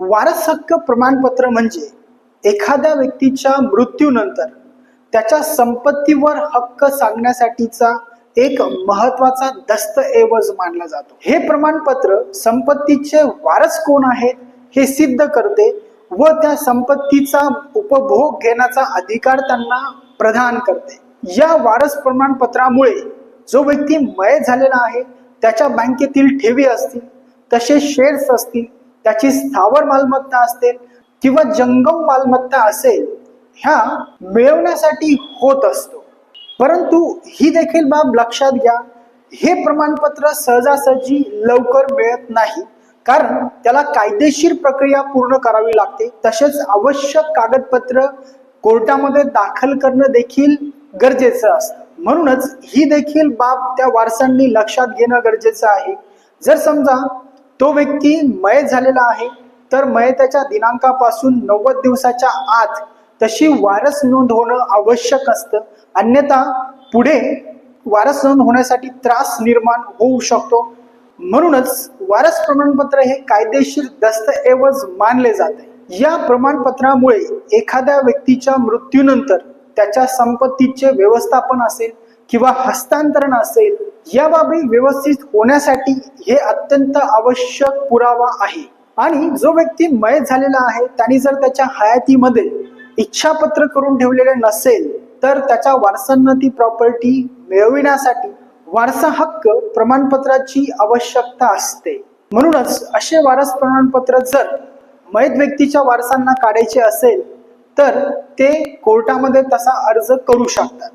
वारस हक्क प्रमाणपत्र म्हणजे एखाद्या व्यक्तीच्या मृत्यूनंतर त्याच्या संपत्तीवर हक्क सांगण्यासाठीचा एक महत्त्वाचा दस्तऐवज मानला जातो. हे प्रमाणपत्र संपत्तीचे वारस कोण आहेत हे सिद्ध करते व त्या संपत्तीचा उपभोग घेण्याचा अधिकार त्यांना प्रदान करते. या वारस प्रमाणपत्रामुळे जो व्यक्ती मय झालेला आहे त्याच्या बँकेतील ठेवी असतील तसे शेअर्स असतील त्याची स्थावर मालमत्ता असेल किंवा जंगम मालमत्ता असेल ह्या मिळवण्यासाठी होत असतो. परंतु ही देखील बाब लक्षात घ्या हे प्रमाणपत्र सहजासहजी लवकर मिळत नाही. कारण त्याला कायदेशीर प्रक्रिया पूर्ण करावी लागते. तसेच आवश्यक कागदपत्र कोर्टामध्ये दाखल करणं देखील गरजेचं असतं. म्हणूनच ही देखील बाब त्या वारसांनी लक्षात घेणं गरजेचं आहे. जर समजा तो व्यक्ती मय झालेला आहे. तर मयताच्या दिनांकापासून नव्वद दिवसाच्या आत तशी वारस नोंद होणं आवश्यक असतं. अन्यथा पुढे वारस नोंद होण्यासाठी त्रास निर्माण होऊ शकतो. म्हणूनच वारस प्रमाणपत्र हे कायदेशीर दस्तऐवज मानले जाते. या प्रमाणपत्रामुळे एखाद्या व्यक्तीच्या मृत्यूनंतर त्याच्या संपत्तीचे व्यवस्थापन असेल किंवा हस्तांतरण असेल या बाबी व्यवस्थित होण्यासाठी हे अत्यंत आवश्यक पुरावा आहे. आणि जो व्यक्ती मय झालेला आहे त्यांनी जर त्याच्या हयातीमध्ये इच्छापत्र करून ठेवलेले नसेल तर त्याच्या वारसांना ती प्रॉपर्टी मिळविण्यासाठी वारसा हक्क प्रमाणपत्राची आवश्यकता असते. म्हणूनच असे वारस प्रमाणपत्र जर मयत व्यक्तीच्या वारसांना काढायचे असेल तर ते कोर्टामध्ये तसा अर्ज करू शकतात.